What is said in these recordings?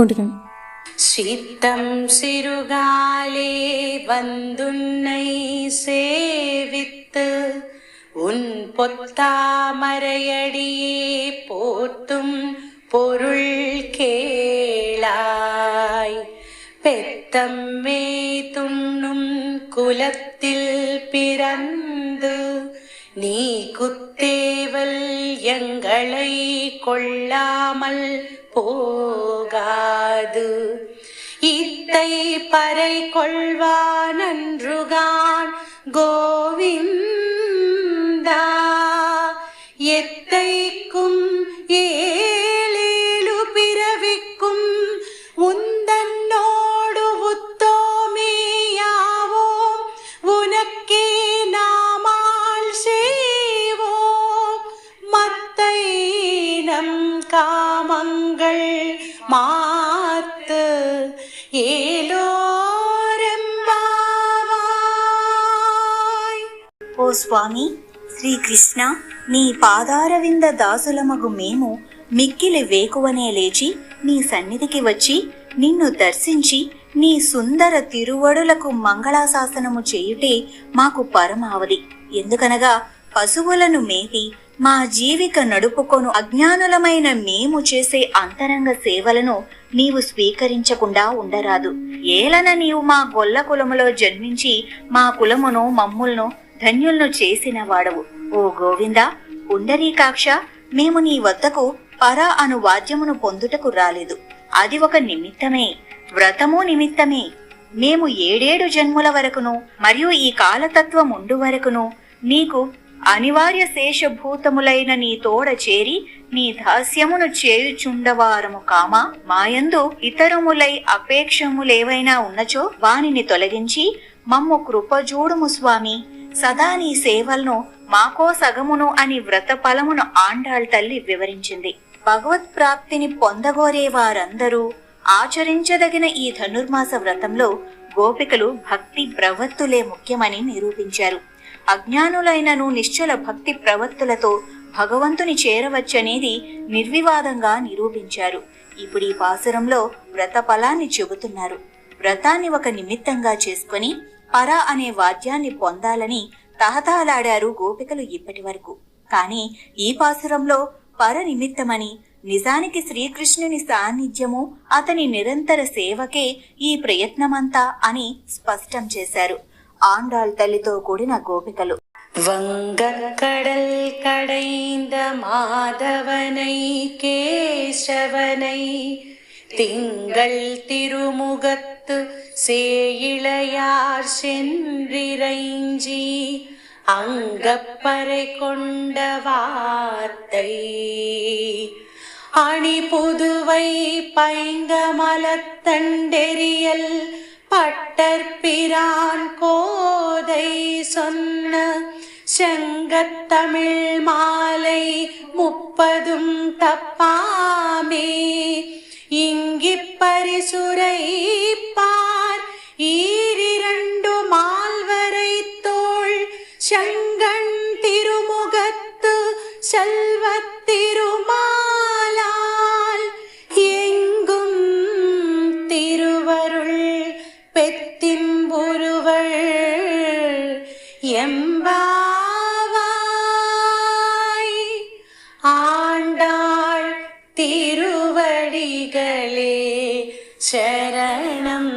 Continue சித்தம் சிறுகாலே வந்துன்னை சேவித்து உன் பொத்தாமரையடியே போத்தும் பொருள் கேளாய். பெத்தம்மே துண்ணும் குலத்தில் பிறந்து நீ குத்தேவல் எங்களை கொள்ளாமல் போகாது. இத்தை பறை கொள்வான் அன்றுகான் கோ ఓ స్వామి శ్రీకృష్ణ నీ పాదారవింద దాసులమగు మేము మిక్కిలి వేకువనే లేచి నీ సన్నిధికి వచ్చి నిన్ను దర్శించి నీ సుందర తిరువడులకు మంగళాశాసనము చేయుటే మాకు పరమావధి. ఎందుకనగా పశువులను మేపి మా జీవిక నడుపుకొను అజ్ఞానులమైన మేము చేసే అంతరంగ సేవలను నీవు స్వీకరించకుండా ఉండరాదు. ఏలన నీవు మా గొల్ల కులములో జన్మించి మా కులమును మమ్ములను ధన్యులను చేసిన వాడవు. ఓ గోవింద పుండరీకాక్ష మేము నీ వద్దకు పర అను వాద్యమును పొందుటకు రాలేదు. అది ఒక నిమిత్తమే వ్రతము నిమిత్తమే. మేము ఏడేడు జన్ముల వరకును మరియు ఈ కాలతత్వం ఉండు వరకును నీకు అనివార్య శేషభూతములైన నీ తోడ చేరి నీ దాస్యమును చేయుచుండవారము కామా? మాయందు ఇతరములై అపేక్షములేవైనా ఉన్నచో వానిని తొలగించి మమ్ము కృపజూడుము స్వామి. సదా నీ సేవలను మాకో సగమును అని వ్రత ఫలమును ఆండాళ్ తల్లి వివరించింది. భగవత్ ప్రాప్తిని పొందగోరే వారందరూ ఆచరించదగిన ఈ ధనుర్మాస వ్రతంలో గోపికలు భక్తి ప్రవత్తులే ముఖ్యమని నిరూపించారు. అజ్ఞానులైనను నిశ్చల భక్తి ప్రవత్తులతో భగవంతుని చేరవచ్చనేది నిర్వివాదంగా నిరూపించారు. ఇప్పుడు ఈ పాసురంలో వ్రత ఫలాన్ని చెబుతున్నారు. వ్రతాన్ని ఒక నిమిత్తంగా చేసుకొని పర అనే వాద్యాన్ని పొందాలని తహతహలాడారు గోపికలు ఇప్పటి వరకు. కానీ ఈ పాసురంలో పర నిమిత్తమని నిజానికి శ్రీకృష్ణుని సాన్నిధ్యము అతని నిరంతర సేవకే ఈ ప్రయత్నమంతా అని స్పష్టం చేశారు. ఆండాళ్ తల్లితో కూడిన గోపికలు வங்கக்கடல் கடைந்த மாதவனை கேசவனை திங்கள் திருமுகத்து சேயிழையார் சென்றிரைஞ்சி அங்கப்பறை கொண்ட வார்த்தை அணி புதுவை பைங்கமலத்தண்டெறியல் பட்டற்பிரான் கோதை சொன்ன செங்கத்தமிழ் மாலை முப்பதும் தப்பாமே. இங்கி பரிசுரை பார் ஈரிரண்டு மால்வரை தோள் செங்கண் திருமுகத்து செல்வத் எம்பாவாய் ஆண்டாள் திருவடிகளே శరణం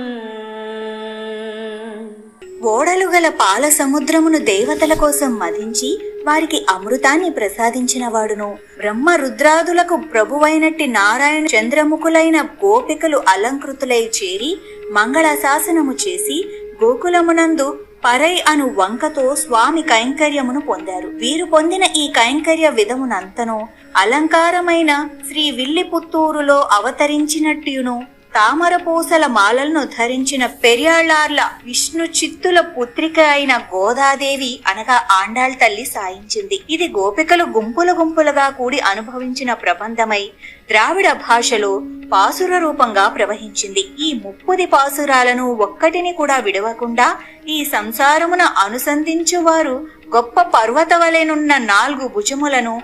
ఓడలు గల పాల సముద్రమును దేవతల కోసం మదించి వారికి అమృతాన్ని ప్రసాదించిన వాడును బ్రహ్మ రుద్రాదులకు ప్రభువైనట్టి నారాయణ చంద్రముఖులైన గోపికలు అలంకృతులై చేరి మంగళాశాసనము చేసి గోకులమునందు పరై అను వంకతో స్వామి కైంకర్యమును పొందారు. వీరు పొందిన ఈ కైంకర్య విధమునంతను అలంకారమైన శ్రీ విల్లిపుత్తూరులో అవతరించినట్టును తామర పూసల మాలలను ధరించిన పెరియాళ్ళార్ల విష్ణు చిత్తుల పుత్రిక అయిన గోదాదేవి అనగా ఆండాళ్ తల్లి సాయించింది. ఇది గోపికలు గుంపుల గుంపులుగా కూడి అనుభవించిన ప్రబంధమై ద్రావిడ భాషలో పాసుర రూపంగా ప్రవహించింది. ఈ ముప్పుది పాసురాలను ఒక్కటిని కూడా విడవకుండా ఈ సంసారమున అనుసంధించువారు గొప్ప పర్వతవలెనున్న నాలుగు భుజములను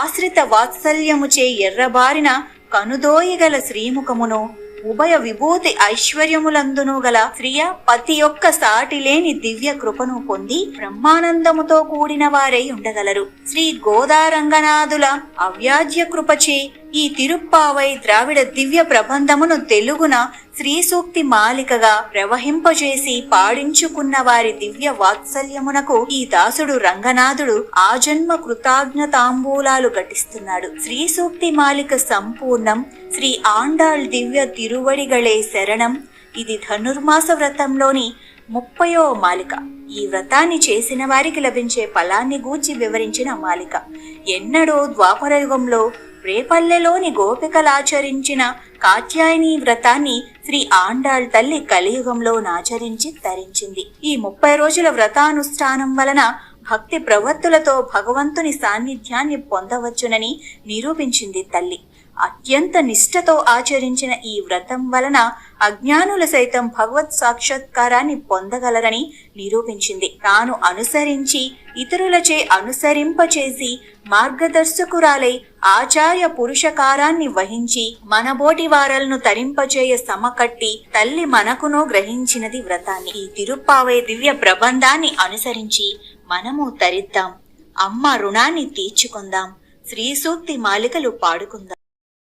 ఆశ్రిత వాత్సల్యముచే ఎర్రబారిన కనుదోయిగల శ్రీముఖమును ఉభయ విభూతి ఐశ్వర్యములందును గల స్త్రియ పతి యొక్క సాటి లేని దివ్య కృపను పొంది బ్రహ్మానందముతో కూడిన వారై ఉండగలరు. శ్రీ గోదారంగనాథుల అవ్యాజ్య కృపచే ఈ తిరుప్పావై ద్రావిడ దివ్య ప్రబంధమును తెలుగున శ్రీ సూక్తి మాలికగా ప్రవహింపజేసి పాడించుకున్న వారి దివ్య వాత్సల్యమునకు ఈ దాసుడు రంగనాథుడు ఆజన్మ కృతజ్ఞతాంబూలాలు ఘటిస్తున్నాడు. శ్రీ సూక్తి మాలిక సంపూర్ణం శ్రీ ఆండాళ్ దివ్య తిరువడిగళే శరణం. ఇది ధనుర్మాస వ్రతంలోని ముప్పయో మాలిక. ఈ వ్రతాన్ని చేసిన వారికి లభించే ఫలాన్ని గూర్చి వివరించిన మాలిక. ఎన్నడో ద్వాపరయుగంలో రేపల్లెలోని గోపికలాచరించిన కాత్యాయని వ్రతాన్ని శ్రీ ఆండాళ్ తల్లి కలియుగంలో నాచరించి తరించింది. ఈ ముప్పై రోజుల వ్రతానుష్ఠానం వలన భక్తి ప్రవత్తులతో భగవంతుని సాన్నిధ్యాన్ని పొందవచ్చునని నిరూపించింది తల్లి. అత్యంత నిష్ఠతో ఆచరించిన ఈ వ్రతం వలన అజ్ఞానులు సైతం భగవత్ సాక్షాత్కారాన్ని పొందగలరని నిరూపించింది. తాను అనుసరించి ఇతరులచే అనుసరింపచేసి మార్గదర్శకురాలై ఆచార్య పురుషకారాన్ని వహించి మనబోటి వారలను తరింపచేయ సమకట్టి తల్లి మనకును గ్రహించినది వ్రతాన్ని. ఈ తిరుప్పావై దివ్య ప్రబంధాన్ని అనుసరించి మనము తరిద్దాం. అమ్మ రుణాన్ని తీర్చుకుందాం. శ్రీసూక్తి మాలికలు పాడుకుందాం.